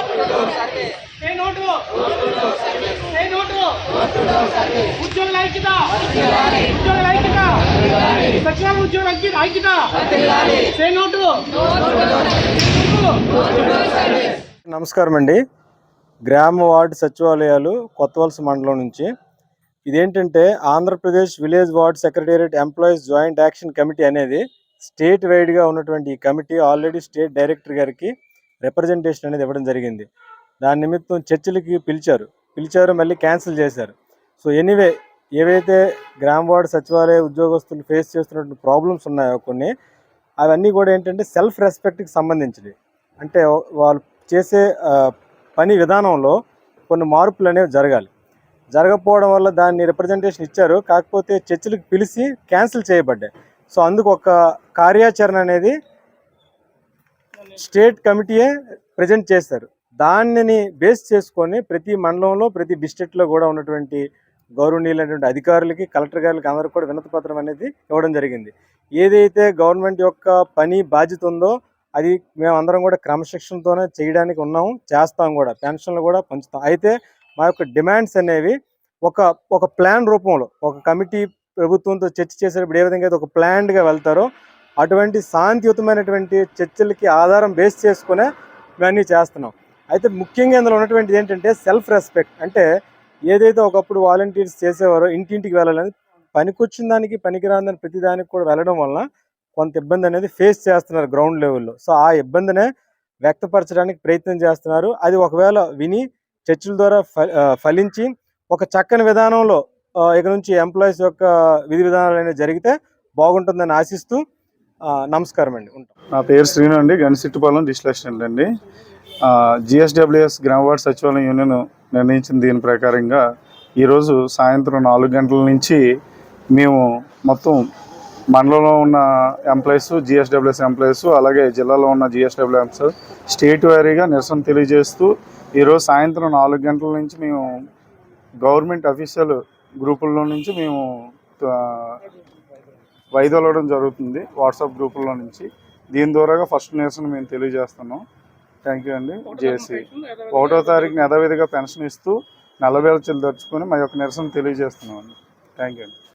ఏ ఉద్యోగుల ఐక్యత. ఉద్యోగుల ఐక్యత. సచివ ఉద్యోగుల ఐక్యత. సే నోటు. నమస్కారం అండి గ్రామ వార్డు సచివాలయాలు కొత్తవలస మండలం నుంచి. ఇదేంటంటే Andhra Pradesh village ward secretariat employees joint action committee అనేది స్టేట్ వైడ్గా ఉన్నటువంటి ఈ కమిటీ ఆల్రెడీ స్టేట్ డైరెక్టర్ గారికి రిప్రజెంటేషన్ అనేది ఇవ్వడం జరిగింది. దాని నిమిత్తం చర్చలకి పిలిచారు. పిలిచారు మళ్ళీ క్యాన్సిల్ చేశారు. సో ఎనీవే ఏవైతే గ్రామ వార్డు సచివాలయ ఉద్యోగస్తులు ఫేస్ చేస్తున్నటువంటి ప్రాబ్లమ్స్ ఉన్నాయో కొన్ని అవన్నీ కూడా ఏంటంటే సెల్ఫ్ రెస్పెక్ట్కి సంబంధించినవి. అంటే వాళ్ళు చేసే పని విధానంలో కొన్ని మార్పులు అనేవి జరగాలి. జరగకపోవడం వల్ల దాన్ని రిప్రజెంటేషన్ ఇచ్చారు. కాకపోతే చర్చలకు పిలిచి క్యాన్సిల్ చేయబడ్డాయి. సో అందుకు ఒక కార్యాచరణ అనేది స్టేట్ కమిటీయే ప్రజెంట్ చేస్తారు. దానిని బేస్ చేసుకొని ప్రతి మండలంలో ప్రతి డిస్ట్రిక్ట్లో కూడా ఉన్నటువంటి గౌరవనీయులైనటువంటి అధికారులకి కలెక్టర్ గారికి అందరికీ కూడా వినతి పత్రం అనేది ఇవ్వడం జరిగింది. ఏదైతే గవర్నమెంట్ యొక్క పని బాధ్యత ఉందో అది మేము అందరం కూడా క్రమశిక్షణతోనే చేయడానికి ఉన్నాము చేస్తాం కూడా. పెన్షన్లు కూడా పంచుతాం. అయితే మా యొక్క డిమాండ్స్ అనేవి ఒక ఒక ప్లాన్ రూపంలో ఒక కమిటీ ప్రభుత్వంతో చర్చ చేసేటప్పుడు ఏ విధంగా అయితే ఒక ప్లాన్డ్గా వెళ్తారో అటువంటి శాంతియుతమైనటువంటి చర్చలకి ఆధారం బేస్ చేసుకునే ఇవన్నీ చేస్తున్నాం. అయితే ముఖ్యంగా ఇందులో ఉన్నటువంటిది ఏంటంటే సెల్ఫ్ రెస్పెక్ట్ అంటే ఏదైతే ఒకప్పుడు వాలంటీర్స్ చేసేవారో ఇంటింటికి వెళ్ళాలని పనికొచ్చిన దానికి పనికిరాందని ప్రతి దానికి కూడా వెళ్ళడం వలన కొంత ఇబ్బంది అనేది ఫేస్ చేస్తున్నారు గ్రౌండ్ లెవెల్లో సో ఆ ఇబ్బందినే వ్యక్తపరచడానికి ప్రయత్నం చేస్తున్నారు. అది ఒకవేళ విని చర్చల ద్వారా ఫ- ఫలించి ఒక చక్కని విధానంలో ఇక నుంచి ఎంప్లాయీస్ యొక్క విధి విధానాలు అనేవి జరిగితే బాగుంటుందని ఆశిస్తూ నమస్కారం అండి. ఉంటాం. నా పేరు శ్రీను అండి గణసిట్టుపాలెం డిస్లక్షన్లు అండి. జిఎస్డబ్ల్యూఎస్ గ్రామ వార్డ్ సచివాలయం యూనియన్ నిర్ణయించిన దీని ప్రకారంగా ఈరోజు సాయంత్రం నాలుగు గంటల నుంచి మేము మొత్తం మండలంలో ఉన్న ఎంప్లాయీస్ జిఎస్డబ్ల్యూఎస్ ఎంప్లాయీస్ అలాగే జిల్లాలో ఉన్న జిఎస్డబ్ల్యూఎస్ స్టేట్ వారీగా నిరసన తెలియజేస్తూ ఈరోజు సాయంత్రం నాలుగు గంటల నుంచి మేము గవర్నమెంట్ అఫీషియల్ గ్రూపుల్లో నుంచి మేము వైదొలగడం జరుగుతుంది వాట్సాప్ గ్రూపుల్లో నుంచి. దీని ద్వారాగా ఫస్ట్ నిరసన మేము తెలియజేస్తున్నాం. థ్యాంక్ యూ అండి. జేసీ ఒకటో తారీఖున యథావిధిగా పెన్షన్ ఇస్తూ నలభై లక్షలు తెచ్చుకొని మా యొక్క నిరసన తెలియజేస్తున్నాం అండి. థ్యాంక్ యూ అండి.